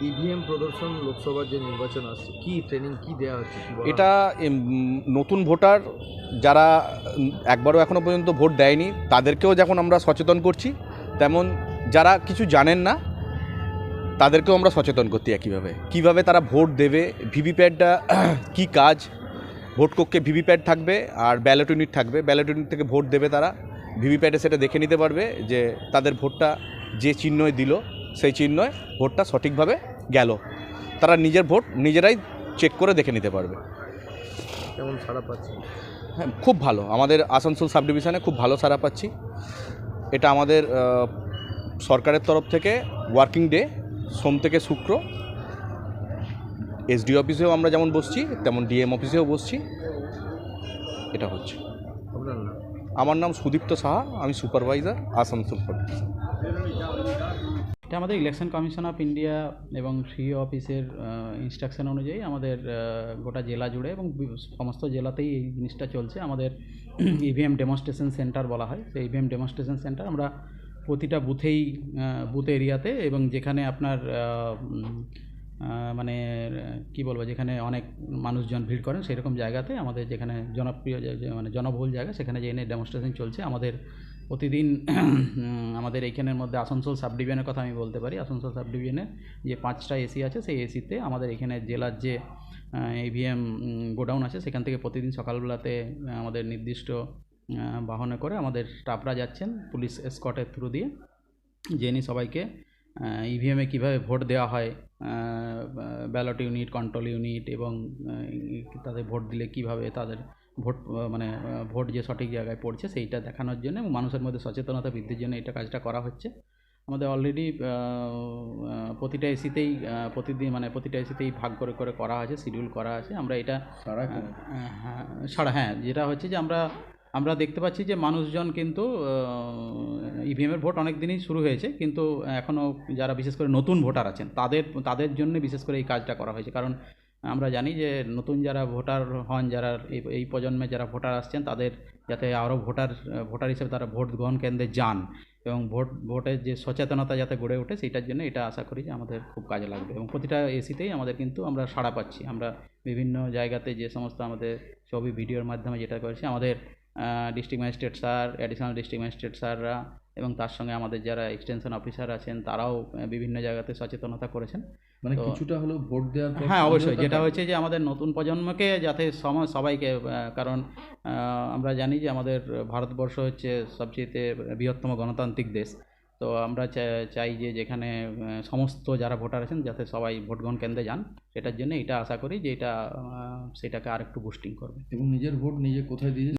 EVM প্রদর্শন লোকসভার যে নির্বাচন আসছে কি ট্রেনিং কি দেওয়া হচ্ছে এটা নতুন ভোটার যারা একবারও এখনও পর্যন্ত ভোট দেয়নি তাদেরকেও যখন আমরা সচেতন করছি তেমন যারা কিছু জানেন না তাদেরকেও আমরা সচেতন করতে একইভাবে। কীভাবে তারা ভোট দেবে ভিভিপ্যাটটা কি কাজ ভোট কক্ষে ভিভিপ্যাট থাকবে আর ব্যালট ইউনিট থাকবে ব্যালট ইউনিট থেকে ভোট দেবে তারা ভিভিপ্যাটে সেটা দেখে নিতে পারবে যে তাদের ভোটটা যে চিহ্নই দিল। সেই চিহ্নয় ভোটটা সঠিকভাবে গেল। তারা নিজের ভোট নিজেরাই চেক করে দেখে নিতে পারবে। কেমন সাড়া পাচ্ছে হ্যাঁ খুব ভালো। আমাদের আসানসোল সাব ডিভিশনে খুব ভালো সারা পাচ্ছি। এটা আমাদের সরকারের তরফ থেকে ওয়ার্কিং ডে সোম থেকে শুক্র। এসডি অফিসেও আমরা যেমন বসছি তেমন ডিএম অফিসেও বসছি। এটা হচ্ছে। আমার নাম সুদীপ্ত সাহা আমি সুপারভাইজার আসানসোল সাব ডিভিশন এটা আমাদের ইলেকশন কমিশন অফ ইন্ডিয়া এবং সিও অফিসের ইনস্ট্রাকশন অনুযায়ী আমাদের গোটা জেলা জুড়ে এবং সমস্ত জেলাতেই এই জিনিসটা চলছে। আমাদের ইভিএম ডেমনস্ট্রেশন সেন্টার বলা হয়। সেই ইভিএম ডেমনস্ট্রেশন সেন্টার আমরা প্রতিটা বুথেই বুথ এরিয়াতে এবং যেখানে আপনার মানে কি বলব, যেখানে অনেক মানুষজন ভিড় করেন সেরকম জায়গাতে আমাদের যেখানে জনপ্রিয় মানে জনবহুল জায়গা সেখানে যে এনে ডেমনস্ট্রেশন চলছে। আমাদের প্রতিদিন আমাদের এইখানের মধ্যে আসানসোল সাব ডিভিশনের কথা আমি বলতে পারি। আসানসোল সাব ডিভিশনে যে পাঁচটা এসি আছে, সেই এসিতে আমাদের এখানে জেলার যে ইভিএম গোডাউন আছে, সেখান থেকে প্রতিদিন সকালবেলাতে আমাদের নির্দিষ্ট বাহনে করে আমাদের স্টাফরা যাচ্ছেন পুলিশ এসকটের থ্রু দিয়ে। জেনে সবাইকে ইভিএমে কীভাবে ভোট দেওয়া হয় ব্যালট ইউনিট কন্ট্রোল ইউনিট এবং তাদের ভোট দিলে কীভাবে তাদের ভোট মানে ভোট যে সঠিক জায়গায় পড়ছে সেইটা দেখানোর জন্য এবং মানুষের মধ্যে সচেতনতা বৃদ্ধির জন্য এটা কাজটা করা হচ্ছে। আমাদের অলরেডি প্রতিটা এসিতেই প্রতিদিন মানে প্রতিটা এসিতেই ভাগ করে করে করা আছে শিডিউল করা আছে। আমরা এটা সারা হ্যাঁ সারা হ্যাঁ যেটা হচ্ছে যে আমরা আমরা দেখতে পাচ্ছি যে মানুষজন কিন্তু ইভিএমের ভোট অনেক দিনই শুরু হয়েছে কিন্তু এখনও যারা বিশেষ করে নতুন ভোটার আছেন তাদের তাদের জন্য বিশেষ করে এই কাজটা করা হয়েছে। কারণ আমরা জানি যে নতুন যারা ভোটার হন, যারা এই প্রজন্মে যারা ভোটার আসছেন, তাদের যাতে আরও ভোটার ভোটার হিসেবে তারা ভোট গ্রহণ কেন্দ্রে যান এবং ভোট, ভোটের যে সচেতনতা যাতে গড়ে ওঠে সেটার জন্য এটা আশা করি যে আমাদের খুব কাজে লাগবে এবং প্রতিটা এসিতেই আমাদের কিন্তু আমরা সাড়া পাচ্ছি। আমরা বিভিন্ন জায়গাতে যে সমস্ত আমাদের ছবি, ভিডিওর মাধ্যমে যেটা করেছি, আমাদের district magistrate sir additional district magistrate স্যাররা এবং তার সঙ্গে আমাদের যারা এক্সটেনশন অফিসার আছেন তারাও বিভিন্ন জায়গাতে সচেতনতা করেছেন। মানে কিছুটা হলো ভোট দেওয়ার হ্যাঁ অবশ্যই। যেটা হয়েছে যে আমাদের নতুন প্রজন্মকে যাতে সময় সবাইকে কারণ আমরা জানি যে আমাদের ভারতবর্ষ হচ্ছে সবচেয়ে বৃহত্তম গণতান্ত্রিক দেশ। তো আমরা চাই যে যেখানে সমস্ত যারা ভোটার আছেন যাতে সবাই ভোট গ্রহণ কেন্দ্রে যান। সেটার জন্য এটা আশা করি যে এটা সেটাকে আর একটু বুস্টিং করবে। এবং নিজের ভোট নিজে কোথায় দিয়েছে